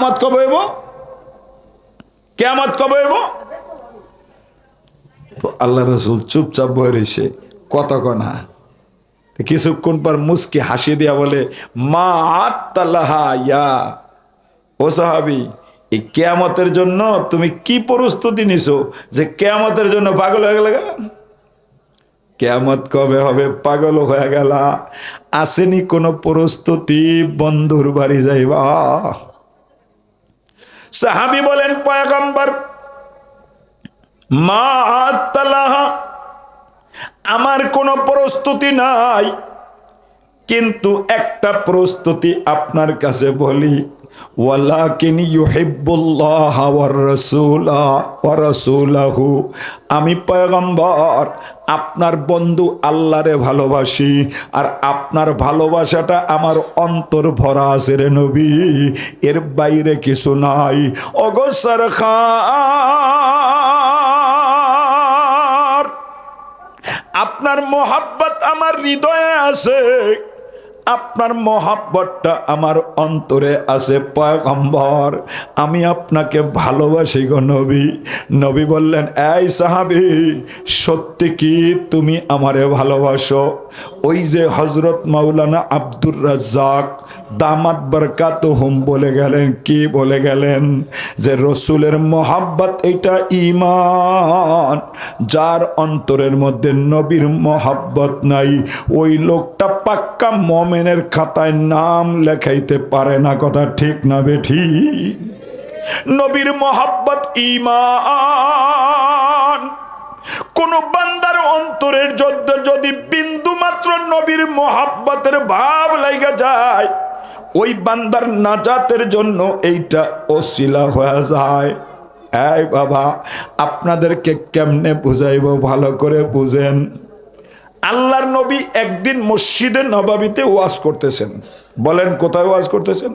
কেয়ামত কবে হইব? কেয়ামত কবে হইব? তো আল্লাহ রসুল চুপচাপ বয়ে রয়েছে কত কনা কিছুক্ষণ পর মুসকি হাসি দিয়া বলে, মা আত্মাল্লাহা ইয়া। ও সাহাবি, এই কেয়ামতের জন্য তুমি কি প্রস্তুতি নিছো যে কেয়ামতের জন্য পাগল হয়ে গেলে কেয়ামত কবে হবে পাগল হয়ে গেল? আসেনি কোনো প্রস্তুতি, বন্ধুর বাড়ি যাইবা। সাহাবি বলেন, পয়গম্বর, মা আত্মালাহা, আমার কোনো প্রস্তুতি নাই, কিন্তু একটা প্রস্তুতি আপনার কাছে বলি। ওয়ালাকিন ইউহিব্বুল্লাহ ওয়ার রাসূলা ওয়া রাসূলাহু আমি পয়গম্বর, আপনার বন্ধু আল্লাহরে ভালোবাসি, আর আপনার ভালোবাসাটা আমার অন্তর ভরা আছে রে নবী, এর বাইরে কিছু নাই। অগসর খার আপনার মোহাব্বত আমার হৃদয়ে আছে। আপনার মহাব্বতটা আমার অন্তরে আছে, পয়গম্বর। আমি আপনাকে ভালোবাসি গো নবী। নবী বললেন, এই সাহাবি, সত্যি কি তুমি আমারে ভালোবাসো? ওই যে হজরত মাওলানা আব্দুর রাজ্জাক দামাত বরকাত হুম বলে গেলেন, কি বলে গেলেন? যে রসুলের মোহাব্বত এটা ইমান যার অন্তরের মধ্যে নবীর মহাব্বত নাই। ওই লোকটা পাক্কা মমেনের খাতায় নাম লেখাইতে পারে না, কথা ঠিক না বেঠি নবীর মোহাব্বত ইমান কোন বান্দার অন্তরের যদ্দ যদি বিন্দু মাত্র নবীর মোহাব্বতের ভাব লাইগা যায়, ওই বান্দার নাজাতের জন্য এইটা অশিলা হয়ে যায়। এই বাবা, আপনাদেরকে কেমনে বুঝাইব? ভালো করে বুঝেন। আল্লাহর নবী একদিন মসজিদে নবাবিতে ওয়াজ করতেছেন। বলেন কোথায় ওয়াজ করতেছেন?